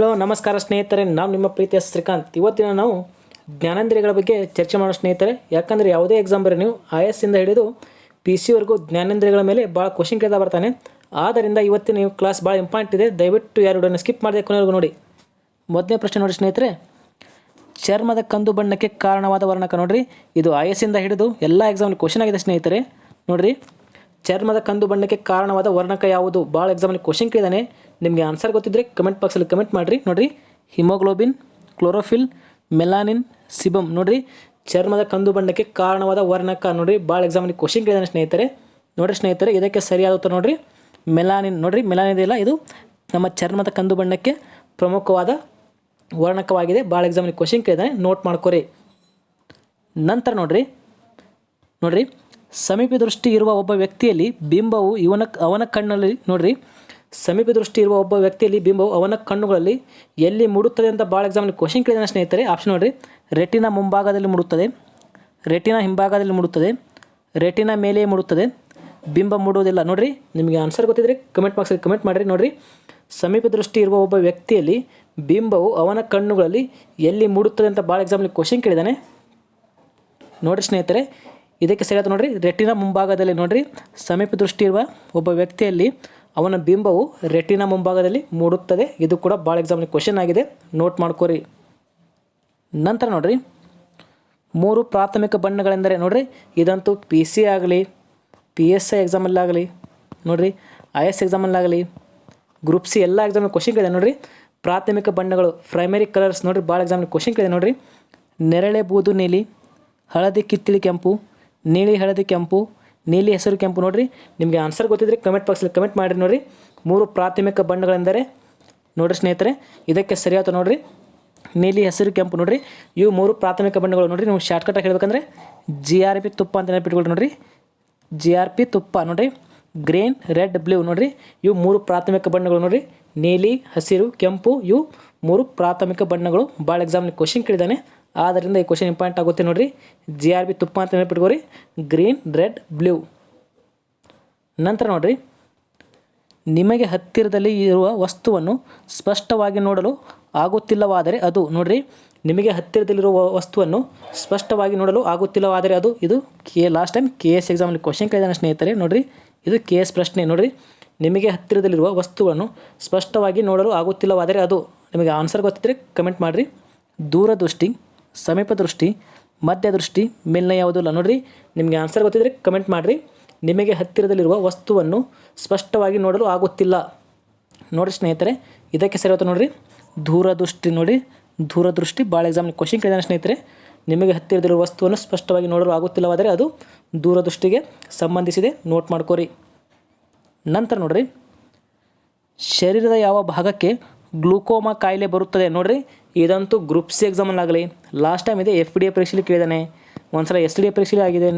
Hello, ನಮಸ್ಕಾರ ಸ್ನೇಹಿತರೆ. ನಾವು ನಿಮ್ಮ ಪ್ರೀತಿಯ ಶ್ರೀಕಾಂತ್. ಇವತ್ತಿನ ನಾವು ಜ್ಞಾನೇಂದ್ರಿಯಗಳ ಬಗ್ಗೆ ಚರ್ಚೆ ಮಾಡೋ ಸ್ನೇಹಿತರೆ. ಯಾಕಂದರೆ ಯಾವುದೇ ಎಕ್ಸಾಮ್ ಬರೀ ನೀವು ಐ ಎಸ್ ಇಂದ ಹಿಡಿದು ಪಿ ಸಿ ವರೆಗೂ ಜ್ಞಾನೇಂದ್ರಿಯಗಳ ಮೇಲೆ ಭಾಳ ಕ್ವಶನ್ ಕೇಳ್ತಾ ಬರ್ತಾನೆ. ಆದ್ದರಿಂದ ಇವತ್ತಿನ ನೀವು ಕ್ಲಾಸ್ ಭಾಳ ಇಂಪಾರ್ಟೆಂಟ್ ಇದೆ. ದಯವಿಟ್ಟು ಯಾರು ವಿಡಿಯೋನ ಸ್ಕಿಪ್ ಮಾಡಿದೆ ಕೊನೆವರೆಗೂ ನೋಡಿ. ಮೊದಲನೇ ಪ್ರಶ್ನೆ ನೋಡಿ ಸ್ನೇಹಿತರೆ. ಚರ್ಮದ ಕಂದು ಬಣ್ಣಕ್ಕೆ ಕಾರಣವಾದ ವರ್ಣಕ ನೋಡಿರಿ. ಇದು ಐ ಎಸ್ ಇಂದ ಹಿಡಿದು ಎಲ್ಲ ಎಕ್ಸಾಮಲ್ಲಿ ಕ್ವಶನ್ ಆಗಿದೆ ಸ್ನೇಹಿತರೆ. ನೋಡಿರಿ. ಚರ್ಮದ ಕಂದು ಬಣ್ಣಕ್ಕೆ ಕಾರಣವಾದ ವರ್ಣಕ ಯಾವುದು? ಭಾಳ ಎಕ್ಸಾಮಲ್ಲಿ ಕ್ವಶನ್ ಕೇಳಿದಾನೆ. ನಿಮಗೆ ಆನ್ಸರ್ ಗೊತ್ತಿದ್ರೆ ಕಮೆಂಟ್ ಬಾಕ್ಸಲ್ಲಿ ಕಮೆಂಟ್ ಮಾಡಿರಿ. ನೋಡಿರಿ ಹಿಮೋಗ್ಲೋಬಿನ್ ಕ್ಲೋರೋಫಿಲ್ ಮೆಲಾನಿನ್ ಸಿಬಮ್ ನೋಡಿರಿ, ಚರ್ಮದ ಕಂದು ಬಣ್ಣಕ್ಕೆ ಕಾರಣವಾದ ವರ್ಣಕ. ನೋಡಿರಿ ಭಾಳ ಎಕ್ಸಾಮಲ್ಲಿ ಕ್ವಶನ್ ಕೇಳಿದಾನೆ ಸ್ನೇಹಿತರೆ. ನೋಡಿರಿ ಸ್ನೇಹಿತರೆ, ಇದಕ್ಕೆ ಸರಿಯಾದ ಉತ್ತರ ನೋಡಿರಿ. ಮೆಲಾನಿನ್ ನೋಡಿರಿ ಮೆಲಾನಿನ್ ಇದೆಯಲ್ಲ ಇದು ನಮ್ಮ ಚರ್ಮದ ಕಂದು ಬಣ್ಣಕ್ಕೆ ಪ್ರಮುಖವಾದ ವರ್ಣಕವಾಗಿದೆ. ಭಾಳ ಎಕ್ಸಾಮಲ್ಲಿ ಕ್ವಶನ್ ಕೇಳಿದಾನೆ ನೋಟ್ ಮಾಡ್ಕೊರಿ. ನಂತರ ನೋಡಿರಿ ನೋಡಿರಿ ಸಮೀಪ ದೃಷ್ಟಿ ಇರುವ ಒಬ್ಬ ವ್ಯಕ್ತಿಯಲ್ಲಿ ಬಿಂಬವು ಇವನ, ಅವನ ಕಣ್ಣಲ್ಲಿ, ನೋಡ್ರಿ ಸಮೀಪ ದೃಷ್ಟಿ ಇರುವ ಒಬ್ಬ ವ್ಯಕ್ತಿಯಲ್ಲಿ ಬಿಂಬವು ಅವನ ಕಣ್ಣುಗಳಲ್ಲಿ ಎಲ್ಲಿ ಮೂಡುತ್ತದೆ ಅಂತ ಭಾಳ ಎಕ್ಸಾಮಲ್ಲಿ ಕ್ವಶನ್ ಕೇಳಿದಾನೆ ಸ್ನೇಹಿತರೆ. ಆಪ್ಷನ್ ನೋಡಿರಿ. ರೆಟಿನ ಮುಂಭಾಗದಲ್ಲಿ ಮೂಡುತ್ತದೆ. ರೆಟಿನ ಹಿಂಭಾಗದಲ್ಲಿ ಮೂಡುತ್ತದೆ. ರೆಟಿನ ಮೇಲೆ ಮೂಡುತ್ತದೆ. ಬಿಂಬ ಮೂಡುವುದಿಲ್ಲ. ನೋಡಿರಿ, ನಿಮಗೆ ಆನ್ಸರ್ ಗೊತ್ತಿದ್ರೆ ಕಮೆಂಟ್ ಬಾಕ್ಸಲ್ಲಿ ಕಮೆಂಟ್ ಮಾಡಿರಿ. ನೋಡಿರಿ, ಸಮೀಪ ದೃಷ್ಟಿ ಇರುವ ಒಬ್ಬ ವ್ಯಕ್ತಿಯಲ್ಲಿ ಬಿಂಬವು ಅವನ ಕಣ್ಣುಗಳಲ್ಲಿ ಎಲ್ಲಿ ಮೂಡುತ್ತದೆ ಅಂತ ಭಾಳ ಎಕ್ಸಾಮಲ್ಲಿ ಕ್ವಶನ್ ಕೇಳಿದಾನೆ. ನೋಡಿರಿ ಸ್ನೇಹಿತರೆ, ಇದಕ್ಕೆ ಸರಿಯಾದ ನೋಡಿರಿ. ರೆಟಿನ ಮುಂಭಾಗದಲ್ಲಿ ನೋಡಿರಿ. ಸಮೀಪ ದೃಷ್ಟಿ ಇರುವ ಒಬ್ಬ ವ್ಯಕ್ತಿಯಲ್ಲಿ ಅವನ ಬಿಂಬವು ರೆಟಿನ ಮುಂಭಾಗದಲ್ಲಿ ಮೂಡುತ್ತದೆ. ಇದು ಕೂಡ ಭಾಳ ಎಕ್ಸಾಮ್ಲಿ ಕ್ವಶನ್ ಆಗಿದೆ. ನೋಟ್ ಮಾಡ್ಕೋರಿ. ನಂತರ ನೋಡ್ರಿ. ಮೂರು ಪ್ರಾಥಮಿಕ ಬಣ್ಣಗಳೆಂದರೆ ನೋಡ್ರಿ, ಇದಂತೂ ಪಿ ಸಿ ಆಗಲಿ ಪಿ ಎಸ್ ಐ ಎಕ್ಸಾಮಲ್ಲಾಗಲಿ ನೋಡ್ರಿ ಐ ಎಸ್ ಎಕ್ಸಾಮಲ್ಲಾಗಲಿ ಗ್ರೂಪ್ ಸಿ ಎಲ್ಲ ಎಕ್ಸಾಮ್ ಕ್ವಶನ್ ಕೇಳಿದೆ ನೋಡ್ರಿ. ಪ್ರಾಥಮಿಕ ಬಣ್ಣಗಳು ಪ್ರೈಮರಿ ಕಲರ್ಸ್ ನೋಡ್ರಿ ಭಾಳ ಎಕ್ಸಾಮ್ ಕ್ವಶನ್ ಕೇಳಿದೆ ನೋಡ್ರಿ. ನೆರಳೆ ಬೂದು ನೀಲಿ, ಹಳದಿ ಕಿತ್ತಿಳಿ ಕೆಂಪು, ನೀಲಿ ಹಳದಿ ಕೆಂಪು ನೀಲಿ ಹೆಸರು ಕೆಂಪು ನೋಡಿರಿ. ನಿಮಗೆ ಆನ್ಸರ್ ಗೊತ್ತಿದ್ರೆ ಕಮೆಂಟ್ ಬಾಕ್ಸಲ್ಲಿ ಕಮೆಂಟ್ ಮಾಡಿರಿ ನೋಡಿರಿ. ಮೂರು ಪ್ರಾಥಮಿಕ ಬಣ್ಣಗಳೆಂದರೆ ನೋಡಿರಿ ಸ್ನೇಹಿತರೆ, ಇದಕ್ಕೆ ಸರಿಯಾದ ನೋಡಿರಿ. ನೀಲಿ ಹಸಿರು ಕೆಂಪು ನೋಡಿರಿ. ಇವು ಮೂರು ಪ್ರಾಥಮಿಕ ಬಣ್ಣಗಳು ನೋಡ್ರಿ. ನೀವು ಶಾರ್ಟ್ಕಟಾಗಿ ಹೇಳ್ಬೇಕಂದ್ರೆ ಜಿ ಆರ್ ಪಿ ತುಪ್ಪ ಅಂತ ನೆನಪಿಟ್ಕೊಳ್ರಿ ನೋಡಿರಿ. ಜಿ ಆರ್ ಪಿ ತುಪ್ಪ ನೋಡ್ರಿ. ಗ್ರೀನ್ ರೆಡ್ ಬ್ಲೂ ನೋಡ್ರಿ. ಇವು ಮೂರು ಪ್ರಾಥಮಿಕ ಬಣ್ಣಗಳು ನೋಡ್ರಿ. ನೀಲಿ, ಹಸಿರು, ಕೆಂಪು ಇವು ಮೂರು ಪ್ರಾಥಮಿಕ ಬಣ್ಣಗಳು. ಭಾಳ ಎಕ್ಸಾಮ್ಲಿ ಕ್ವಶನ್ ಕೇಳಿದ್ದಾನೆ. ಆದ್ದರಿಂದ ಈ ಕ್ವಶನ್ ಇಂಪಾರ್ಟೆಂಟ್ ಆಗುತ್ತೆ ನೋಡಿರಿ. ಜಿ ಆರ್ ಬಿ ತುಪ್ಪ ಅಂತ ನೆನಪಿಟ್ಕೋರಿ ಗ್ರೀನ್ ರೆಡ್ ಬ್ಲೂ ನಂತರ ನೋಡಿರಿ. ನಿಮಗೆ ಹತ್ತಿರದಲ್ಲಿ ಇರುವ ವಸ್ತುವನ್ನು ಸ್ಪಷ್ಟವಾಗಿ ನೋಡಲು ಆಗುತ್ತಿಲ್ಲವಾದರೆ ಅದು ನೋಡಿರಿ. ನಿಮಗೆ ಹತ್ತಿರದಲ್ಲಿರುವ ವಸ್ತುವನ್ನು ಸ್ಪಷ್ಟವಾಗಿ ನೋಡಲು ಆಗುತ್ತಿಲ್ಲವಾದರೆ ಅದು ಇದು K last time K S ಎಕ್ಸಾಮಲ್ಲಿ ಕ್ವಶನ್ ಕೇಳಿದಾನೆ ಸ್ನೇಹಿತರೆ ನೋಡಿರಿ. ಇದು ಕೆ ಎಸ್ ಪ್ರಶ್ನೆ ನೋಡ್ರಿ. ನಿಮಗೆ ಹತ್ತಿರದಲ್ಲಿರುವ ವಸ್ತುವನ್ನು ಸ್ಪಷ್ಟವಾಗಿ ನೋಡಲು ಆಗುತ್ತಿಲ್ಲವಾದರೆ ಅದು ನಿಮಗೆ ಆನ್ಸರ್ ಗೊತ್ತಿದ್ದರೆ ಕಮೆಂಟ್ ಮಾಡಿರಿ. ದೂರದೃಷ್ಟಿ ಸಮೀಪ ದೃಷ್ಟಿ, ಮಧ್ಯ ದೃಷ್ಟಿ ಮೇಲ್ನ ಯಾವುದೂ ಇಲ್ಲ ನೋಡ್ರಿ, ನಿಮಗೆ ಆನ್ಸರ್ ಗೊತ್ತಿದ್ರೆ ಕಮೆಂಟ್ ಮಾಡಿರಿ. ನಿಮಗೆ ಹತ್ತಿರದಲ್ಲಿರುವ ವಸ್ತುವನ್ನು ಸ್ಪಷ್ಟವಾಗಿ ನೋಡಲು ಆಗುತ್ತಿಲ್ಲ. ನೋಡಿ ಸ್ನೇಹಿತರೆ, ಇದಕ್ಕೆ ಸರಿ ಹೋಗ್ತಾ ನೋಡ್ರಿ. ದೂರದೃಷ್ಟಿ ನೋಡಿ, ದೂರದೃಷ್ಟಿ ಭಾಳ ಎಕ್ಸಾಮ್ ಕ್ವಶನ್ ಕೇಳಿದಾನೆ ಸ್ನೇಹಿತರೆ. ನಿಮಗೆ ಹತ್ತಿರದಲ್ಲಿರುವ ವಸ್ತುವನ್ನು ಸ್ಪಷ್ಟವಾಗಿ ನೋಡಲು ಆಗುತ್ತಿಲ್ಲವಾದರೆ ಅದು ದೂರದೃಷ್ಟಿಗೆ ಸಂಬಂಧಿಸಿದೆ. ನೋಟ್ ಮಾಡ್ಕೋರಿ. ನಂತರ ನೋಡ್ರಿ, ಶರೀರದ ಯಾವ ಭಾಗಕ್ಕೆ ಗ್ಲೂಕೋಮಾ ಕಾಯಿಲೆ ಬರುತ್ತದೆ. ನೋಡಿರಿ, ಇದಂತೂ ಗ್ರೂಪ್ ಸಿ ಎಕ್ಸಾಮಲ್ಲಾಗಲಿ ಲಾಸ್ಟ್ ಟೈಮ್ ಇದೆ ಎಫ್ ಡಿ ಎ ಪರೀಕ್ಷೆಲಿ ಕೇಳಿದಾನೆ. ಒಂದ್ಸಲ ಎಸ್ ಡಿ ಎ ಪರೀಕ್ಷೆಲಿ ಆಗಿದೆ.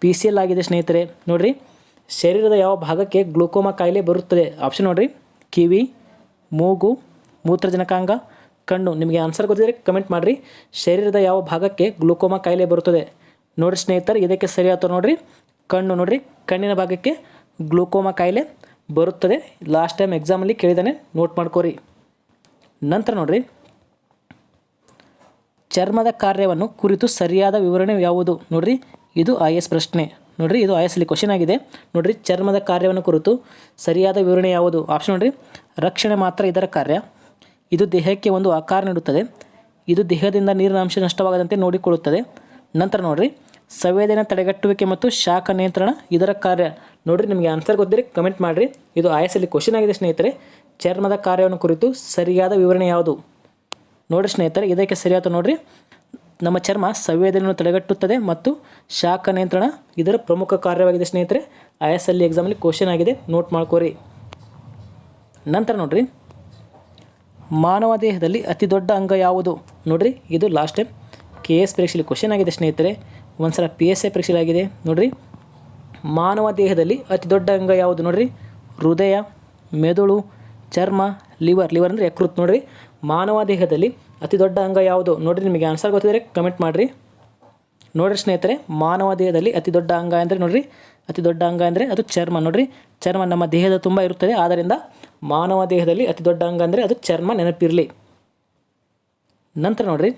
ಪಿ ಸಿ ಎಲ್ ಆಗಿದೆ ಸ್ನೇಹಿತರೆ. ನೋಡಿರಿ, ಶರೀರದ ಯಾವ ಭಾಗಕ್ಕೆ ಗ್ಲೂಕೋಮಾ ಕಾಯಿಲೆ ಬರುತ್ತದೆ? ಆಪ್ಷನ್ ನೋಡಿರಿ, ಕಿವಿ, ಮೂಗು, ಮೂತ್ರಜನಕಾಂಗ, ಕಣ್ಣು. ನಿಮಗೆ ಆನ್ಸರ್ ಗೊತ್ತಿದ್ರೆ ಕಮೆಂಟ್ ಮಾಡಿರಿ. ಶರೀರದ ಯಾವ ಭಾಗಕ್ಕೆ ಗ್ಲೂಕೋಮಾ ಕಾಯಿಲೆ ಬರುತ್ತದೆ? ನೋಡಿರಿ ಸ್ನೇಹಿತರೆ, ಇದಕ್ಕೆ ಸರಿಯಾದ ನೋಡಿರಿ. ಕಣ್ಣು ನೋಡಿರಿ, ಕಣ್ಣಿನ ಭಾಗಕ್ಕೆ ಗ್ಲೂಕೋಮಾ ಕಾಯಿಲೆ ಬರುತ್ತದೆ. ಲಾಸ್ಟ್ ಟೈಮ್ ಎಕ್ಸಾಮಲ್ಲಿ ಕೇಳಿದ್ದಾನೆ ನೋಟ್ ಮಾಡ್ಕೋರಿ. ನಂತರ ನೋಡ್ರಿ. ಚರ್ಮದ ಕಾರ್ಯವನ್ನು ಕುರಿತು ಸರಿಯಾದ ವಿವರಣೆ ಯಾವುದು? ನೋಡ್ರಿ, ಇದು ಐ ಎಸ್ ಪ್ರಶ್ನೆ. ನೋಡ್ರಿ, ಇದು ಐ ಎಸ್ ಅಲ್ಲಿ ಕ್ವಶನ್ ಆಗಿದೆ. ನೋಡ್ರಿ, ಚರ್ಮದ ಕಾರ್ಯವನ್ನು ಕುರಿತು ಸರಿಯಾದ ವಿವರಣೆ ಯಾವುದು? ಆಪ್ಷನ್ ನೋಡ್ರಿ, ರಕ್ಷಣೆ ಮಾತ್ರ ಇದರ ಕಾರ್ಯ. ಇದು ದೇಹಕ್ಕೆ ಒಂದು ಆಕಾರ ನೀಡುತ್ತದೆ. ಇದು ದೇಹದಿಂದ ನೀರಿನ ಅಂಶ ನಷ್ಟವಾಗದಂತೆ ನೋಡಿಕೊಳ್ಳುತ್ತದೆ. ನಂತರ ನೋಡ್ರಿ ಸಂವೇದನೆ ತಡೆಗಟ್ಟುವಿಕೆ ಮತ್ತು ಶಾಖ ನಿಯಂತ್ರಣ ಇದರ ಕಾರ್ಯ. ನೋಡಿರಿ ನಿಮಗೆ ಆನ್ಸರ್ ಗೊತ್ತಿರಿ ಕಮೆಂಟ್ ಮಾಡಿರಿ. ಇದು ಅಲ್ಲಿ ಕ್ವಶನ್ ಆಗಿದೆ ಸ್ನೇಹಿತರೆ. ಚರ್ಮದ ಕಾರ್ಯವನ್ನು ಕುರಿತು ಸರಿಯಾದ ವಿವರಣೆ ಯಾವುದು? ನೋಡಿರಿ ಸ್ನೇಹಿತರೆ, ಇದಕ್ಕೆ ಸರಿಯಾದ ನೋಡಿರಿ. ನಮ್ಮ ಚರ್ಮ ಸಂವೇದನೆಯನ್ನು ತಡೆಗಟ್ಟುತ್ತದೆ ಮತ್ತು ಶಾಖ ನಿಯಂತ್ರಣ ಇದರ ಪ್ರಮುಖ ಕಾರ್ಯವಾಗಿದೆ ಸ್ನೇಹಿತರೆ. ಐ ಎಸ್ ಎಕ್ಸಾಮಲ್ಲಿ ಕ್ವಶನ್ ಆಗಿದೆ. ನೋಟ್ ಮಾಡ್ಕೋರಿ. ನಂತರ ನೋಡಿರಿ. ಮಾನವ ದೇಹದಲ್ಲಿ ಅತಿ ದೊಡ್ಡ ಅಂಗ ಯಾವುದು? ನೋಡಿರಿ, ಇದು ಲಾಸ್ಟ್ ಟೈಮ್ ಕೆ ಎಸ್ ಪರೀಕ್ಷೆಯಲ್ಲಿ ಕ್ವಶನ್ ಆಗಿದೆ ಸ್ನೇಹಿತರೆ. ಒಂದ್ಸಲ ಪಿ ಎಸ್ ಐ ಪರೀಕ್ಷೆ ಆಗಿದೆ ನೋಡ್ರಿ. ಮಾನವ ದೇಹದಲ್ಲಿ ಅತಿ ದೊಡ್ಡ ಅಂಗ ಯಾವುದು ನೋಡ್ರಿ? ಹೃದಯ, ಮೆದುಳು, ಚರ್ಮ, ಲಿವರ್. ಲಿವರ್ ಅಂದರೆ ಯಕೃತ್ ನೋಡ್ರಿ. ಮಾನವ ದೇಹದಲ್ಲಿ ಅತಿ ದೊಡ್ಡ ಅಂಗ ಯಾವುದು ನೋಡ್ರಿ? ನಿಮಗೆ ಆನ್ಸರ್ ಗೊತ್ತಿದ್ರೆ ಕಮೆಂಟ್ ಮಾಡಿರಿ. ನೋಡ್ರಿ ಸ್ನೇಹಿತರೆ, ಮಾನವ ದೇಹದಲ್ಲಿ ಅತಿ ದೊಡ್ಡ ಅಂಗ ಅಂದರೆ ನೋಡ್ರಿ? ಅತಿ ದೊಡ್ಡ ಅಂಗ ಅಂದರೆ ಅದು ಚರ್ಮ ನೋಡ್ರಿ. ಚರ್ಮ ನಮ್ಮ ದೇಹದ ತುಂಬ ಇರುತ್ತದೆ. ಆದ್ದರಿಂದ ಮಾನವ ದೇಹದಲ್ಲಿ ಅತಿ ದೊಡ್ಡ ಅಂಗ ಅಂದರೆ ಅದು ಚರ್ಮ ನೆನಪಿರಲಿ. ನಂತರ ನೋಡ್ರಿ.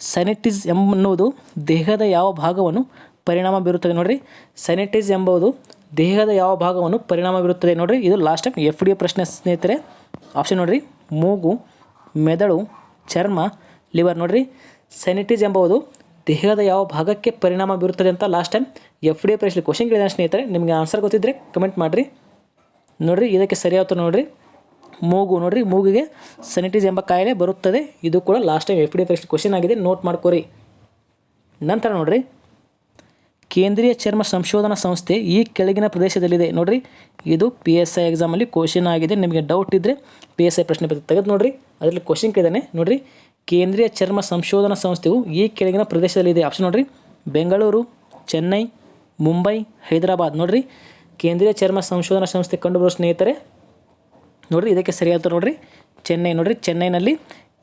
ಸೆನೆಟಿಸ್ ಎನ್ನುವುದು ದೇಹದ ಯಾವ ಭಾಗವನ್ನು ಪರಿಣಾಮ ಬೀರುತ್ತದೆ ನೋಡ್ರಿ. ಸ್ಯಾನಿಟೈಸ್ ಎಂಬುದು ದೇಹದ ಯಾವ ಭಾಗವನ್ನು ಪರಿಣಾಮ ಬೀರುತ್ತದೆ ನೋಡ್ರಿ. ಇದು ಲಾಸ್ಟ್ ಟೈಮ್ ಎಫ್ ಡಿ ಪ್ರಶ್ನೆ ಸ್ನೇಹಿತರೆ. ಆಪ್ಷನ್ ನೋಡ್ರಿ. ಮೂಗು, ಮೆದಳು, ಚರ್ಮ ಲಿವರ್ ನೋಡ್ರಿ. ಸ್ಯಾನಿಟೈಸ್ ಎಂಬುದು ದೇಹದ ಯಾವ ಭಾಗಕ್ಕೆ ಪರಿಣಾಮ ಬೀರುತ್ತದೆ ಅಂತ last time F D A ಪ್ರಶ್ನೆ ಕ್ವಶನ್ ಕೇಳಿದ ಸ್ನೇಹಿತರೆ. ನಿಮಗೆ ಆನ್ಸರ್ ಗೊತ್ತಿದ್ದರೆ ಕಮೆಂಟ್ ಮಾಡಿರಿ. ನೋಡ್ರಿ, ಇದಕ್ಕೆ ಸರಿಯಾಗ್ತದೆ ನೋಡ್ರಿ. ಮೂಗು ನೋಡ್ರಿ, ಮೂಗಿಗೆ ಸೆನಿಟೀಸ್ ಎಂಬ ಕಾಯಿಲೆ ಬರುತ್ತದೆ. ಇದು ಕೂಡ ಲಾಸ್ಟ್ ಟೈಮ್ ಎಫ್ ಡಿ ಪ್ರಶ್ನೆ ಕ್ವಶನ್ ಆಗಿದೆ. ನೋಟ್ ಮಾಡ್ಕೊರಿ. ನಂತರ ನೋಡ್ರಿ. ಕೇಂದ್ರೀಯ ಚರ್ಮ ಸಂಶೋಧನಾ ಸಂಸ್ಥೆ ಈ ಕೆಳಗಿನ ಪ್ರದೇಶದಲ್ಲಿದೆ. ನೋಡ್ರಿ, ಇದು ಪಿ ಎಸ್ ಐ ಎಕ್ಸಾಮಲ್ಲಿ ಕ್ವಶನ್ ಆಗಿದೆ. ನಿಮಗೆ ಡೌಟ್ ಇದ್ದರೆ ಪಿ ಎಸ್ ಐ ಪ್ರಶ್ನೆ ಪತ್ರ ತೆಗೆದು ನೋಡ್ರಿ. ಅದರಲ್ಲಿ ಕ್ವಶನ್ ಕೇಳಿದಾನೆ. ನೋಡ್ರಿ, ಕೇಂದ್ರೀಯ ಚರ್ಮ ಸಂಶೋಧನಾ ಸಂಸ್ಥೆಯು ಈ ಕೆಳಗಿನ ಪ್ರದೇಶದಲ್ಲಿದೆ. ಆಪ್ಷನ್ ನೋಡ್ರಿ, ಬೆಂಗಳೂರು, ಚೆನ್ನೈ, ಮುಂಬೈ, ಹೈದರಾಬಾದ್. ನೋಡ್ರಿ, ಕೇಂದ್ರೀಯ ಚರ್ಮ ಸಂಶೋಧನಾ ಸಂಸ್ಥೆ ಕಂಡುಬರುವ ಸ್ನೇಹಿತರೆ ನೋಡ್ರಿ, ಇದಕ್ಕೆ ಸರಿಯಾದ ನೋಡ್ರಿ. ಚೆನ್ನೈ ನೋಡ್ರಿ, ಚೆನ್ನೈನಲ್ಲಿ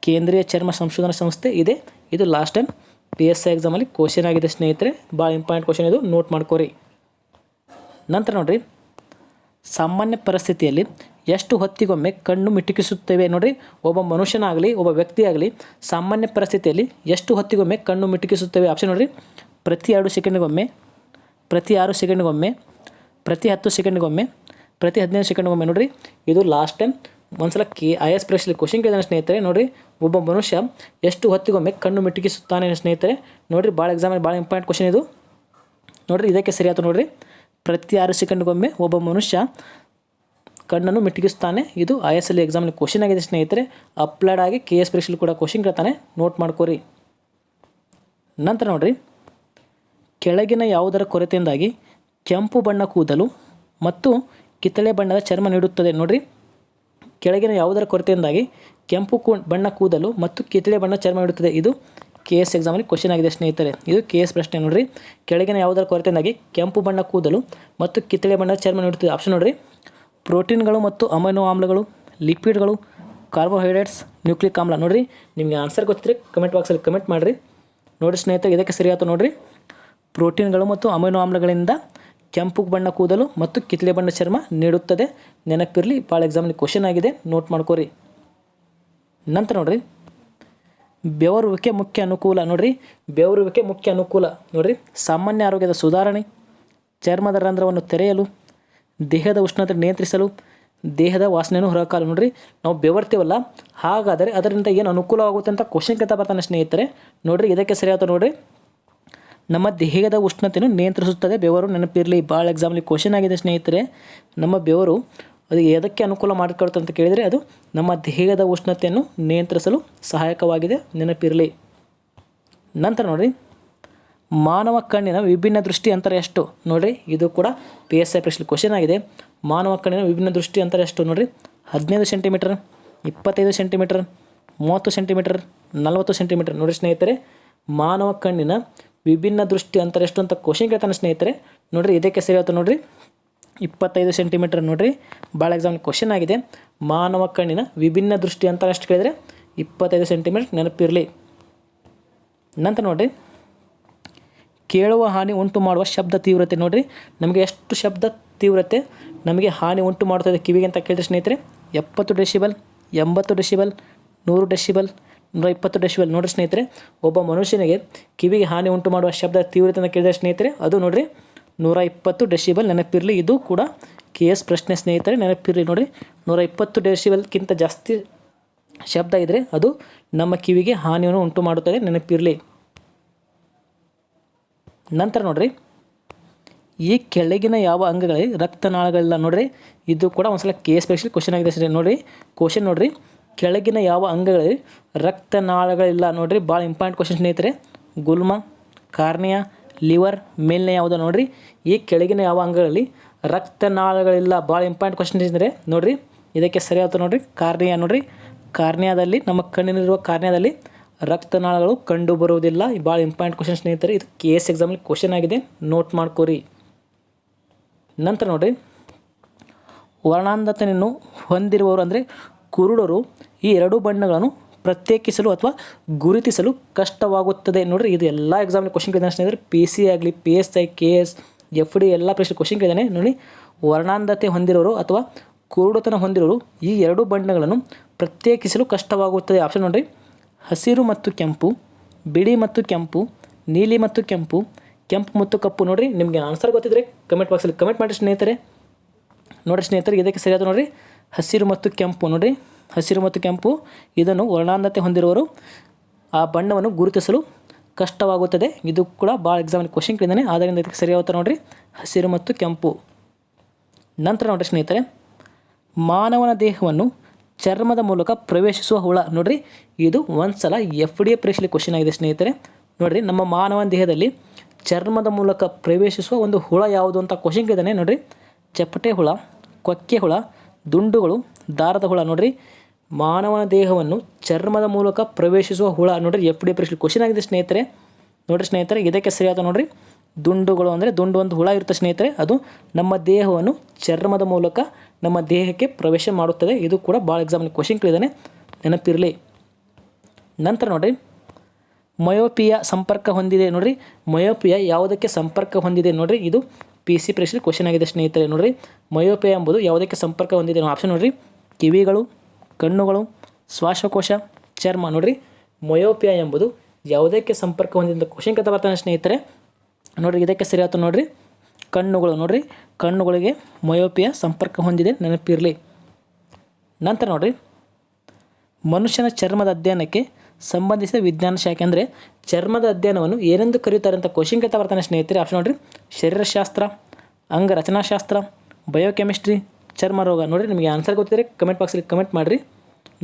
ಕೇಂದ್ರೀಯ ಚರ್ಮ ಸಂಶೋಧನಾ ಸಂಸ್ಥೆ ಇದೆ. ಇದು last time P S C ಎಕ್ಸಾಮಲ್ಲಿ ಕ್ವಶನ್ ಆಗಿದೆ ಸ್ನೇಹಿತರೆ. ಭಾಳ ಇಂಪಾರ್ಟೆಂಟ್ ಕ್ವಶನ್ ಇದು. ನೋಟ್ ಮಾಡ್ಕೋರಿ. ನಂತರ ನೋಡ್ರಿ, ಸಾಮಾನ್ಯ ಪರಿಸ್ಥಿತಿಯಲ್ಲಿ ಎಷ್ಟು ಹೊತ್ತಿಗೊಮ್ಮೆ ಕಣ್ಣು ಮಿಟುಕಿಸುತ್ತೇವೆ ನೋಡ್ರಿ. ಒಬ್ಬ ಮನುಷ್ಯನಾಗಲಿ, ಒಬ್ಬ ವ್ಯಕ್ತಿಯಾಗಲಿ ಸಾಮಾನ್ಯ ಪರಿಸ್ಥಿತಿಯಲ್ಲಿ ಎಷ್ಟು ಹೊತ್ತಿಗೊಮ್ಮೆ ಕಣ್ಣು ಮಿಟುಕಿಸುತ್ತೇವೆ? ಆಪ್ಷನ್ ನೋಡ್ರಿ, ಪ್ರತಿ ಎರಡು ಸೆಕೆಂಡ್ಗೊಮ್ಮೆ ಪ್ರತಿ ಆರು ಸೆಕೆಂಡ್ಗೊಮ್ಮೆ ಪ್ರತಿ ಹತ್ತು ಸೆಕೆಂಡ್ಗೊಮ್ಮೆ ಪ್ರತಿ ಹದಿನೈದು ಸೆಕೆಂಡ್ಗೊಮ್ಮೆ ನೋಡಿರಿ. ಇದು ಲಾಸ್ಟ್ ಟೈಮ್ ಒಂದ್ಸಲ ಕೆ ಐ ಎಸ್ ಪ್ರೆಸ್ಲಿ ಕ್ವಶನ್ ಕೇಳಿದ ಸ್ನೇಹಿತರೆ, ನೋಡ್ರಿ. ಒಬ್ಬ ಮನುಷ್ಯ ಎಷ್ಟು ಹೊತ್ತಿಗೊಮ್ಮೆ ಕಣ್ಣು ಮಿಟುಕಿಸುತ್ತಾನೆ ಸ್ನೇಹಿತರೆ, ನೋಡಿರಿ ಭಾಳ ಎಕ್ಸಾಮಲ್ಲಿ ಭಾಳ ಇಂಪಾರ್ಟೆಂಟ್ ಕ್ವಶನ್ ಇದು. ನೋಡ್ರಿ ಇದಕ್ಕೆ ಸರಿ ಆಯ್ತು ನೋಡಿರಿ. ಪ್ರತಿ ಆರು ಸೆಕೆಂಡ್ಗೊಮ್ಮೆ ಒಬ್ಬ ಮನುಷ್ಯ ಕಣ್ಣನ್ನು ಮಿಟುಕಿಸ್ತಾನೆ ಇದು ಐ ಎಸ್ ಎಲ್ ಎಕ್ಸಾಮಲ್ಲಿ ಕ್ವಶನ್ ಆಗಿದೆ ಸ್ನೇಹಿತರೆ. ಅಪ್ಲೈಡ್ ಆಗಿ ಕೆ ಎಸ್ ಪರೀಕ್ಷೆಲಿ ಕೂಡ ಕ್ವಶನ್ ಕೇಳ್ತಾನೆ. ನೋಟ್ ಮಾಡ್ಕೋರಿ. ನಂತರ ನೋಡ್ರಿ. ಕೆಳಗಿನ ಯಾವುದರ ಕೊರತೆಯಿಂದಾಗಿ ಕೆಂಪು ಬಣ್ಣ ಕೂದಲು ಮತ್ತು ಕಿತ್ತಳೆ ಬಣ್ಣದ ಚರ್ಮ ನೀಡುತ್ತದೆ. ನೋಡ್ರಿ. ಕೆಳಗಿನ ಯಾವುದರ ಕೊರತೆಯಿಂದಾಗಿ ಕೆಂಪು ಕೂ, ಬಣ್ಣ ಕೂದಲು ಮತ್ತು ಕಿತ್ತಳೆ ಬಣ್ಣ ಚರ್ಮ ನೀಡುತ್ತದೆ. ಇದು ಕೆ ಎಸ್ ಎಕ್ಸಾಮಲ್ಲಿ ಕ್ವಶನ್ ಆಗಿದೆ ಸ್ನೇಹಿತರೆ. ಇದು ಕೆ ಎಸ್ ಪ್ರಶ್ನೆ ನೋಡ್ರಿ. ಕೆಳಗಿನ ಯಾವುದರ ಕೊರತೆಯಿಂದಾಗಿ ಕೆಂಪು ಬಣ್ಣ ಕೂದಲು ಮತ್ತು ಕಿತ್ತಳೆ ಬಣ್ಣದ ಚರ್ಮ ನೀಡುತ್ತದೆ. ಆಪ್ಷನ್ ನೋಡ್ರಿ. ಪ್ರೋಟೀನ್ಗಳು ಮತ್ತು ಅಮೈನೋ ಆಮ್ಲಗಳು ಲಿಕ್ವಿಡ್ಗಳು ಕಾರ್ಬೋಹೈಡ್ರೇಟ್ಸ್, ನ್ಯೂಕ್ಲಿಕ್ ಆಮ್ಲ. ನೋಡ್ರಿ. ನಿಮಗೆ ಆನ್ಸರ್ ಗೊತ್ತಿದ್ರೆ ಕಮೆಂಟ್ ಬಾಕ್ಸಲ್ಲಿ ಕಮೆಂಟ್ ಮಾಡಿರಿ. ನೋಡಿ ಸ್ನೇಹಿತರೆ, ಇದಕ್ಕೆ ಸರಿಯಾಯ್ತು ನೋಡಿರಿ. ಪ್ರೋಟೀನ್ಗಳು ಮತ್ತು ಅಮೈನೋ ಆಮ್ಲಗಳಿಂದ ಕೆಂಪು ಬಣ್ಣ ಕೂದಲು ಮತ್ತು ಕಿತ್ತಳೆ ಬಣ್ಣ ಚರ್ಮ ನೀಡುತ್ತದೆ. ನೆನಪಿರಲಿ ಭಾಳ ಎಕ್ಸಾಮ್ನ ಕ್ವಶನ್ ಆಗಿದೆ. ನೋಟ್ ಮಾಡ್ಕೋರಿ. ನಂತರ ನೋಡ್ರಿ. ಬೆವರುವಿಕೆ ಮುಖ್ಯ ಅನುಕೂಲ ನೋಡ್ರಿ. ಬೆವರುವಿಕೆ ಮುಖ್ಯ ಅನುಕೂಲ ನೋಡ್ರಿ. ಸಾಮಾನ್ಯ ಆರೋಗ್ಯದ ಸುಧಾರಣೆ, ಚರ್ಮದ ರಂಧ್ರವನ್ನು ತೆರೆಯಲು, ದೇಹದ ಉಷ್ಣತೆ ನಿಯಂತ್ರಿಸಲು, ದೇಹದ ವಾಸನೆಯನ್ನು ಹೊರಕಾಲು ನೋಡ್ರಿ. ನಾವು ಬೆವರ್ತೀವಲ್ಲ, ಹಾಗಾದರೆ ಅದರಿಂದ ಏನು ಅನುಕೂಲವಾಗುತ್ತೆ ಅಂತ ಕ್ವಶನ್ ಕೇಳ್ತಾ ಬರ್ತಾನೆ ಸ್ನೇಹಿತರೆ. ನೋಡ್ರಿ, ಇದಕ್ಕೆ ಸರಿಯಾದ ನೋಡ್ರಿ. ನಮ್ಮ ದೇಹದ ಉಷ್ಣತೆಯನ್ನು ನಿಯಂತ್ರಿಸುತ್ತದೆ. ಬೆವರು ನೆನಪಿರಲಿ, ಭಾಳ ಎಕ್ಸಾಮ್ಲಿ ಕ್ವಶನ್ ಆಗಿದೆ ಸ್ನೇಹಿತರೆ. ನಮ್ಮ ಬೆವರು ಅದು ಎದಕ್ಕೆ ಅನುಕೂಲ ಮಾಡಿಕೊಡುತ್ತೆ ಅಂತ ಕೇಳಿದರೆ ಅದು ನಮ್ಮ ದೇಹದ ಉಷ್ಣತೆಯನ್ನು ನಿಯಂತ್ರಿಸಲು ಸಹಾಯಕವಾಗಿದೆ. ನೆನಪಿರಲಿ. ನಂತರ ನೋಡಿ ಮಾನವ ಕಣ್ಣಿನ ವಿಭಿನ್ನ ದೃಷ್ಟಿ ಅಂತರ ಎಷ್ಟು? ನೋಡಿರಿ, ಇದು ಕೂಡ ಪಿ ಎಸ್ ಐ ಪ್ರಶ್ನೆ ಕ್ವಶನ್ ಆಗಿದೆ. ಮಾನವ ಕಣ್ಣಿನ ವಿಭಿನ್ನ ದೃಷ್ಟಿ ಅಂತರ ಎಷ್ಟು ನೋಡಿರಿ? ಹದಿನೈದು ಸೆಂಟಿಮೀಟರ್ ಇಪ್ಪತ್ತೈದು ಸೆಂಟಿಮೀಟರ್ ಮೂವತ್ತು ಸೆಂಟಿಮೀಟರ್ ನಲವತ್ತು ಸೆಂಟಿಮೀಟರ್ ನೋಡಿ ಸ್ನೇಹಿತರೆ, ಮಾನವ ಕಣ್ಣಿನ ವಿಭಿನ್ನ ದೃಷ್ಟಿ ಅಂತಾರೆ ಎಷ್ಟು ಅಂತ ಕ್ವಶನ್ ಕೇಳ್ತಾನೆ ಸ್ನೇಹಿತರೆ. ನೋಡಿರಿ ಇದಕ್ಕೆ ಸರಿ ಸರಿಯಾಯ್ತು ನೋಡಿರಿ. ಇಪ್ಪತ್ತೈದು ಸೆಂಟಿಮೀಟರ್ ನೋಡಿರಿ. ಭಾಳ ಎಕ್ಸಾಮ್ ಕ್ವಶನ್ ಆಗಿದೆ. ಮಾನವ ಕಣ್ಣಿನ ವಿಭಿನ್ನ ದೃಷ್ಟಿ ಅಂತರ ಎಷ್ಟು ಕೇಳಿದರೆ ಇಪ್ಪತ್ತೈದು ಸೆಂಟಿಮೀಟರ್ ನೆನಪಿರಲಿ. ನಂತರ ನೋಡಿರಿ. ಕೇಳುವ ಹಾನಿ ಉಂಟು ಮಾಡುವ ಶಬ್ದ ತೀವ್ರತೆ ನೋಡಿರಿ. ನಮಗೆ ಎಷ್ಟು ಶಬ್ದ ತೀವ್ರತೆ ನಮಗೆ ಹಾನಿ ಉಂಟು ಮಾಡುತ್ತದೆ ಕಿವಿಗೆ ಅಂತ ಕೇಳಿದ್ರೆ ಸ್ನೇಹಿತರೆ, ಎಪ್ಪತ್ತು ಡೆಸಿಬಲ್ ಎಂಬತ್ತು ಡೆಸಿಬಲ್ ನೂರು ಡೆಸಿಬಲ್ ನೂರ ಇಪ್ಪತ್ತು ಡೆಸಿಬಲ್ ನೋಡ್ರಿ ಸ್ನೇಹಿತರೆ, ಒಬ್ಬ ಮನುಷ್ಯನಿಗೆ ಕಿವಿಗೆ ಹಾನಿ ಉಂಟು ಮಾಡುವ ಶಬ್ದ ತೀವ್ರತೆಯನ್ನು ಕೇಳಿದ ಸ್ನೇಹಿತರೆ, ಅದು ನೋಡ್ರಿ ನೂರ ಇಪ್ಪತ್ತು ಡೆಸಿಬಲ್ ನೆನಪಿರಲಿ, ಇದು ಕೂಡ ಕೆ ಎಸ್ ಪ್ರಶ್ನೆ ಸ್ನೇಹಿತರೆ, ನೆನಪಿರಲಿ ನೋಡಿ ನೂರ ಇಪ್ಪತ್ತು ಡೆಸಿಬಲ್ಗಿಂತ ಜಾಸ್ತಿ ಶಬ್ದ ಇದ್ದರೆ ಅದು ನಮ್ಮ ಕಿವಿಗೆ ಹಾನಿಯನ್ನು ಉಂಟು ಮಾಡುತ್ತದೆ, ನೆನಪಿರಲಿ. ನಂತರ ನೋಡ್ರಿ, ಈ ಕೆಳಗಿನ ಯಾವ ಅಂಗಗಳಲ್ಲಿ ರಕ್ತನಾಳಗಳಿಲ್ಲ ನೋಡ್ರಿ, ಇದು ಕೂಡ ಒಂದ್ಸಲ ಕೆ ಎಸ್ ಕ್ವಶನ್ ಆಗಿದೆ ಸರಿ ನೋಡ್ರಿ ಕ್ವಶನ್ ನೋಡ್ರಿ. ಕೆಳಗಿನ ಯಾವ ಅಂಗಗಳಲ್ಲಿ ರಕ್ತನಾಳಗಳಿಲ್ಲ ನೋಡ್ರಿ ಭಾಳ ಇಂಪಾರ್ಟೆಂಟ್ ಕ್ವಶನ್ ಸ್ನೇಹಿತರೆ. ಗುಲ್ಮ, ಕಾರ್ನಿಯಾ, ಲಿವರ್ ಮೇಲ್ನೇ ಯಾವುದೋ ನೋಡ್ರಿ, ಈ ಕೆಳಗಿನ ಯಾವ ಅಂಗಗಳಲ್ಲಿ ರಕ್ತನಾಳಗಳಿಲ್ಲ ಭಾಳ ಇಂಪಾರ್ಟೆಂಟ್ ಕ್ವಶನ್ ಇದ್ದರೆ ನೋಡ್ರಿ, ಇದಕ್ಕೆ ಸರಿಯಾದ ನೋಡ್ರಿ, ಕಾರ್ನಿಯಾ ನೋಡ್ರಿ. ಕಾರ್ನಿಯಾದಲ್ಲಿ, ನಮ್ಮ ಕಣ್ಣಿನಲ್ಲಿರುವ ಕಾರ್ನಿಯಾದಲ್ಲಿ ರಕ್ತನಾಳಗಳು ಕಂಡು ಬರುವುದಿಲ್ಲ. ಭಾಳ ಇಂಪಾರ್ಟೆಂಟ್ ಕ್ವಶನ್ ಸ್ನೇಹಿತರೆ, ಇದು ಕೆ ಎಸ್ ಎಕ್ಸಾಮಲ್ಲಿ ಕ್ವಶನ್ ಆಗಿದೆ ನೋಟ್ ಮಾಡ್ಕೋರಿ. ನಂತರ ನೋಡ್ರಿ ವರ್ಣಾಂಧತನನ್ನು ಹೊಂದಿರುವವರು ಅಂದರೆ ಕುರುಡರು ಈ ಎರಡು ಬಣ್ಣಗಳನ್ನು ಪ್ರತ್ಯೇಕಿಸಲು ಅಥವಾ ಗುರುತಿಸಲು ಕಷ್ಟವಾಗುತ್ತದೆ. ನೋಡಿರಿ, ಇದು ಎಲ್ಲ ಎಕ್ಸಾಮ್ಲಿ ಕ್ವಶನ್ ಕೇಳಿದ ಸ್ನೇಹಿತರೆ. ಪಿ ಸಿ ಆಗಲಿ P S I K S F D ಎಲ್ಲ ಪ್ರಶ್ನೆ ಕ್ವಶನ್ ಕೇಳಿದಾನೆ. ನೋಡಿ, ವರ್ಣಾಂಧತೆ ಹೊಂದಿರೋರು ಅಥವಾ ಕುರುಡತನ ಹೊಂದಿರೋರು ಈ ಎರಡೂ ಬಣ್ಣಗಳನ್ನು ಪ್ರತ್ಯೇಕಿಸಲು ಕಷ್ಟವಾಗುತ್ತದೆ. ಆಪ್ಷನ್ ನೋಡ್ರಿ, ಹಸಿರು ಮತ್ತು ಕೆಂಪು, ಬಿಳಿ ಮತ್ತು ಕೆಂಪು, ನೀಲಿ ಮತ್ತು ಕೆಂಪು ಕೆಂಪು ಮತ್ತು ಕಪ್ಪು. ನೋಡ್ರಿ, ನಿಮಗೆ ಆನ್ಸರ್ ಗೊತ್ತಿದ್ರೆ ಕಮೆಂಟ್ ಬಾಕ್ಸಲ್ಲಿ ಕಮೆಂಟ್ ಮಾಡಿ ಸ್ನೇಹಿತರೆ. ನೋಡ್ರಿ ಸ್ನೇಹಿತರೆ, ಇದಕ್ಕೆ ಸರಿಯಾದ ನೋಡಿರಿ, ಹಸಿರು ಮತ್ತು ಕೆಂಪು. ನೋಡ್ರಿ ಹಸಿರು ಮತ್ತು ಕೆಂಪು, ಇದನ್ನು ವರ್ಣಾಂಧತೆ ಹೊಂದಿರುವರು ಆ ಬಣ್ಣವನ್ನು ಗುರುತಿಸಲು ಕಷ್ಟವಾಗುತ್ತದೆ. ಇದು ಕೂಡ ಭಾಳ ಎಕ್ಸಾಮಲ್ಲಿ ಕ್ವಶನ್ ಕೇಳಿದ್ದಾನೆ. ಆದ್ದರಿಂದ ಇದಕ್ಕೆ ಸರಿಯಾಗುತ್ತೆ ನೋಡ್ರಿ. ಹಸಿರು ಮತ್ತು ಕೆಂಪು. ನಂತರ ನೋಡ್ರಿ ಸ್ನೇಹಿತರೆ, ಮಾನವನ ದೇಹವನ್ನು ಚರ್ಮದ ಮೂಲಕ ಪ್ರವೇಶಿಸುವ ಹುಳ. ನೋಡ್ರಿ, ಇದು ಒಂದು ಸಲ ಎಫ್ ಡಿ ಎ ಪರೀಕ್ಷೆಯಲ್ಲಿ ಕ್ವಶನ್ ಆಗಿದೆ ಸ್ನೇಹಿತರೆ. ನೋಡ್ರಿ, ನಮ್ಮ ಮಾನವನ ದೇಹದಲ್ಲಿ ಚರ್ಮದ ಮೂಲಕ ಪ್ರವೇಶಿಸುವ ಒಂದು ಹುಳ ಯಾವುದು ಅಂತ ಕ್ವಶನ್ ಕೇಳಿದ್ದಾನೆ. ನೋಡ್ರಿ, ಚಪ್ಪಟೆ ಹುಳ, ಕೊಕ್ಕೆ ಹುಳ, ದುಂಡುಗಳು, ದಾರದ ಹುಳ. ನೋಡ್ರಿ ಮಾನವನ ದೇಹವನ್ನು ಚರ್ಮದ ಮೂಲಕ ಪ್ರವೇಶಿಸುವ ಹುಳ. ನೋಡ್ರಿ ಎಫ್ ಡಿ ಎ ಪರೀಕ್ಷೆಯಲ್ಲಿ ಕ್ವಶನ್ ಆಗಿದೆ ಸ್ನೇಹಿತರೆ. ನೋಡ್ರಿ ಸ್ನೇಹಿತರೆ, ಇದಕ್ಕೆ ಸರಿಯಾದ ನೋಡ್ರಿ. ದುಂಡುಗಳು ಅಂದರೆ ದುಂಡು ಒಂದು ಹುಳ ಇರುತ್ತೆ ಸ್ನೇಹಿತರೆ. ಅದು ನಮ್ಮ ದೇಹವನ್ನು ಚರ್ಮದ ಮೂಲಕ ನಮ್ಮ ದೇಹಕ್ಕೆ ಪ್ರವೇಶ ಮಾಡುತ್ತದೆ. ಇದು ಕೂಡ ಭಾಳ ಎಕ್ಸಾಮ್ನ ಕ್ವಶನ್ ಕೇಳಿದಾನೆ ನೆನಪಿರಲಿ. ನಂತರ ನೋಡ್ರಿ. ಮಯೋಪಿಯಾ ಸಂಪರ್ಕ ಹೊಂದಿದೆ ನೋಡ್ರಿ. ಮಯೋಪಿಯಾ ಯಾವುದಕ್ಕೆ ಸಂಪರ್ಕ ಹೊಂದಿದೆ ನೋಡ್ರಿ. ಇದು ಪಿ ಸಿ ಪರೀಕ್ಷೆ ಕ್ವಶನ್ ಆಗಿದೆ ಸ್ನೇಹಿತರೆ ನೋಡ್ರಿ. ಮಯೋಪಿಯಾ ಎಂಬುದು ಯಾವುದಕ್ಕೆ ಸಂಪರ್ಕ ಹೊಂದಿದೆ ಆಪ್ಷನ್ ನೋಡ್ರಿ. ಕಿವಿಗಳು ಕಣ್ಣುಗಳು, ಶ್ವಾಸಕೋಶ, ಚರ್ಮ. ನೋಡ್ರಿ ಮಯೋಪಿಯಾ ಎಂಬುದು ಯಾವುದಕ್ಕೆ ಸಂಪರ್ಕ ಹೊಂದಿದೆ ಕ್ವಶನ್ ಕೇಳ್ತಾ ಬರ್ತಾನೆ ಸ್ನೇಹಿತರೆ. ನೋಡ್ರಿ, ಇದಕ್ಕೆ ಸರಿಯಾಯ್ತು ನೋಡ್ರಿ. ಕಣ್ಣುಗಳು ನೋಡ್ರಿ, ಕಣ್ಣುಗಳಿಗೆ ಮಯೋಪಿಯಾ ಸಂಪರ್ಕ ಹೊಂದಿದೆ, ನೆನಪಿರಲಿ. ನಂತರ ನೋಡ್ರಿ, ಮನುಷ್ಯನ ಚರ್ಮದ ಅಧ್ಯಯನಕ್ಕೆ ಸಂಬಂಧಿಸಿದ ವಿಜ್ಞಾನ ಶಾಖೆ ಅಂದರೆ ಚರ್ಮದ ಅಧ್ಯಯನವನ್ನು ಏನೆಂದು ಕರೆಯುತ್ತಾರೆ ಅಂತ ಕ್ವಶನ್ ಕೇಳ್ತಾ ಬರ್ತಾನೆ ಸ್ನೇಹಿತರೆ. ಆಪ್ಷನ್ ನೋಡ್ರಿ, ಶರೀರಶಾಸ್ತ್ರ, ಅಂಗರಚನಾಶಾಸ್ತ್ರ ಬಯೋಕೆಮಿಸ್ಟ್ರಿ ಚರ್ಮ ರೋಗ. ನೋಡಿರಿ ನಿಮಗೆ ಆನ್ಸರ್ ಗೊತ್ತಿದ್ರೆ ಕಮೆಂಟ್ ಬಾಕ್ಸಲ್ಲಿ ಕಮೆಂಟ್ ಮಾಡಿರಿ.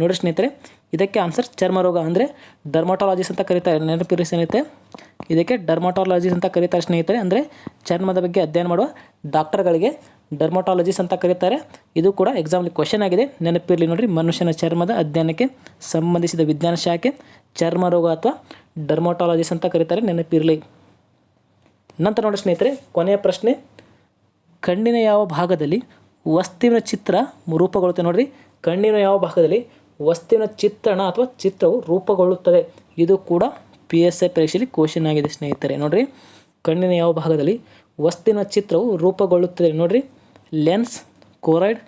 ನೋಡಿ ಸ್ನೇಹಿತರೆ, ಇದಕ್ಕೆ ಆನ್ಸರ್ ಚರ್ಮ ರೋಗ ಅಂದರೆ ಡರ್ಮಟಾಲಜಿಸ್ ಅಂತ ಕರೀತಾರೆ. ನೆನಪಿರಿ ಸ್ನೇಹಿತರೆ. ಇದಕ್ಕೆ ಡರ್ಮಟಾಲಜಿಸ್ ಅಂತ ಕರೀತಾರೆ ಸ್ನೇಹಿತರೆ. ಅಂದರೆ ಚರ್ಮದ ಬಗ್ಗೆ ಅಧ್ಯಯನ ಮಾಡುವ ಡಾಕ್ಟರ್ಗಳಿಗೆ ಡರ್ಮಟಾಲಜಿಸ್ ಅಂತ ಕರೀತಾರೆ. ಇದು ಕೂಡ ಎಕ್ಸಾಮ್ಲಿ ಕ್ವಶನ್ ಆಗಿದೆ. ನೆನಪಿರಲಿ ನೋಡಿರಿ, ಮನುಷ್ಯನ ಚರ್ಮದ ಅಧ್ಯಯನಕ್ಕೆ ಸಂಬಂಧಿಸಿದ ವಿಜ್ಞಾನ ಶಾಖೆ ಚರ್ಮ ರೋಗ ಅಥವಾ ಡರ್ಮಟಾಲಜಿಸ್ ಅಂತ ಕರೀತಾರೆ. ನೆನಪಿರಲಿ. ನಂತರ ನೋಡಿ ಸ್ನೇಹಿತರೆ, ಕೊನೆಯ ಪ್ರಶ್ನೆ, ಕಣ್ಣಿನ ಯಾವ ಭಾಗದಲ್ಲಿ ವಸ್ತುವಿನ ಚಿತ್ರ ರೂಪುಗೊಳ್ಳುತ್ತೆ ನೋಡ್ರಿ. ಕಣ್ಣಿನ ಯಾವ ಭಾಗದಲ್ಲಿ ವಸ್ತುವಿನ ಚಿತ್ರಣ ಅಥವಾ ಚಿತ್ರವು ರೂಪುಗೊಳ್ಳುತ್ತದೆ. ಇದು ಕೂಡ ಪಿ ಎಸ್ ಐ ಪರೀಕ್ಷೆಯಲ್ಲಿ ಕ್ವಶನ್ ಆಗಿದೆ ಸ್ನೇಹಿತರೆ ನೋಡ್ರಿ. ಕಣ್ಣಿನ ಯಾವ ಭಾಗದಲ್ಲಿ ವಸ್ತುವಿನ ಚಿತ್ರವು ರೂಪುಗೊಳ್ಳುತ್ತದೆ ನೋಡ್ರಿ. ಲೆನ್ಸ್ ಕೋರೈಡ್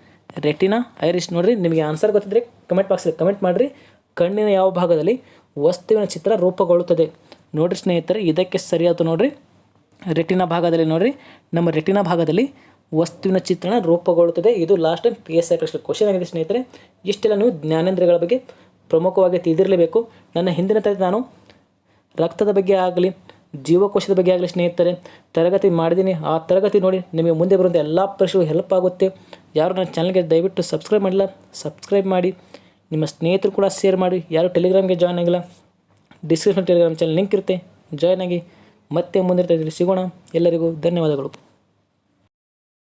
ರೆಟಿನಾ ಐರಿಸ್ ನೋಡ್ರಿ. ನಿಮಗೆ ಆನ್ಸರ್ ಗೊತ್ತಿದ್ರೆ ಕಮೆಂಟ್ ಬಾಕ್ಸಲ್ಲಿ ಕಮೆಂಟ್ ಮಾಡಿರಿ. ಕಣ್ಣಿನ ಯಾವ ಭಾಗದಲ್ಲಿ ವಸ್ತುವಿನ ಚಿತ್ರ ರೂಪುಗೊಳ್ಳುತ್ತದೆ ನೋಡ್ರಿ ಸ್ನೇಹಿತರೆ. ಇದಕ್ಕೆ ಸರಿಯಾದ ನೋಡ್ರಿ. ರೆಟಿನಾ ಭಾಗದಲ್ಲಿ ನೋಡ್ರಿ. ನಮ್ಮ ರೆಟಿನಾ ಭಾಗದಲ್ಲಿ ವಸ್ತುವಿನ ಚಿತ್ರಣ ರೂಪುಗೊಳ್ಳುತ್ತದೆ. ಇದು last time P S I ಪ್ರಶ್ನೆ ಕ್ವಶನ್ ಆಗಿದೆ ಸ್ನೇಹಿತರೆ. ಇಷ್ಟೆಲ್ಲ ನೀವು ಜ್ಞಾನೇಂದ್ರಗಳ ಬಗ್ಗೆ ಪ್ರಮುಖವಾಗಿ ತಿಳಿದಿರಲೇಬೇಕು. ನನ್ನ ಹಿಂದಿನ ತರಗತಿ ನಾನು ರಕ್ತದ ಬಗ್ಗೆ ಆಗಲಿ, ಜೀವಕೋಶದ ಬಗ್ಗೆ ಆಗಲಿ ಸ್ನೇಹಿತರೆ, ತರಗತಿ ಮಾಡಿದ್ದೀನಿ. ಆ ತರಗತಿ ನೋಡಿ ನಿಮಗೆ ಮುಂದೆ ಬರುವಂಥ ಎಲ್ಲ ಪರೀಕ್ಷೆಗೂ ಹೆಲ್ಪ್ ಆಗುತ್ತೆ. ಯಾರು ನನ್ನ ಚಾನಲ್ಗೆ ದಯವಿಟ್ಟು ಸಬ್ಸ್ಕ್ರೈಬ್ ಮಾಡಿಲ್ಲ ಸಬ್ಸ್ಕ್ರೈಬ್ ಮಾಡಿ. ನಿಮ್ಮ ಸ್ನೇಹಿತರು ಕೂಡ ಶೇರ್ ಮಾಡಿ. ಯಾರು ಟೆಲಿಗ್ರಾಮ್ಗೆ ಜಾಯ್ನ್ ಆಗಿಲ್ಲ ಡಿಸ್ಕ್ರಿಪ್ಷನ್ ಟೆಲಿಗ್ರಾಮ್ ಚಾನಲ್ ಲಿಂಕ್ ಇರುತ್ತೆ. ಜಾಯ್ನ್ ಆಗಿ ಮತ್ತೆ ಮುಂದಿನ ತರಗತಿಯಲ್ಲಿ ಸಿಗೋಣ. ಎಲ್ಲರಿಗೂ ಧನ್ಯವಾದಗಳು.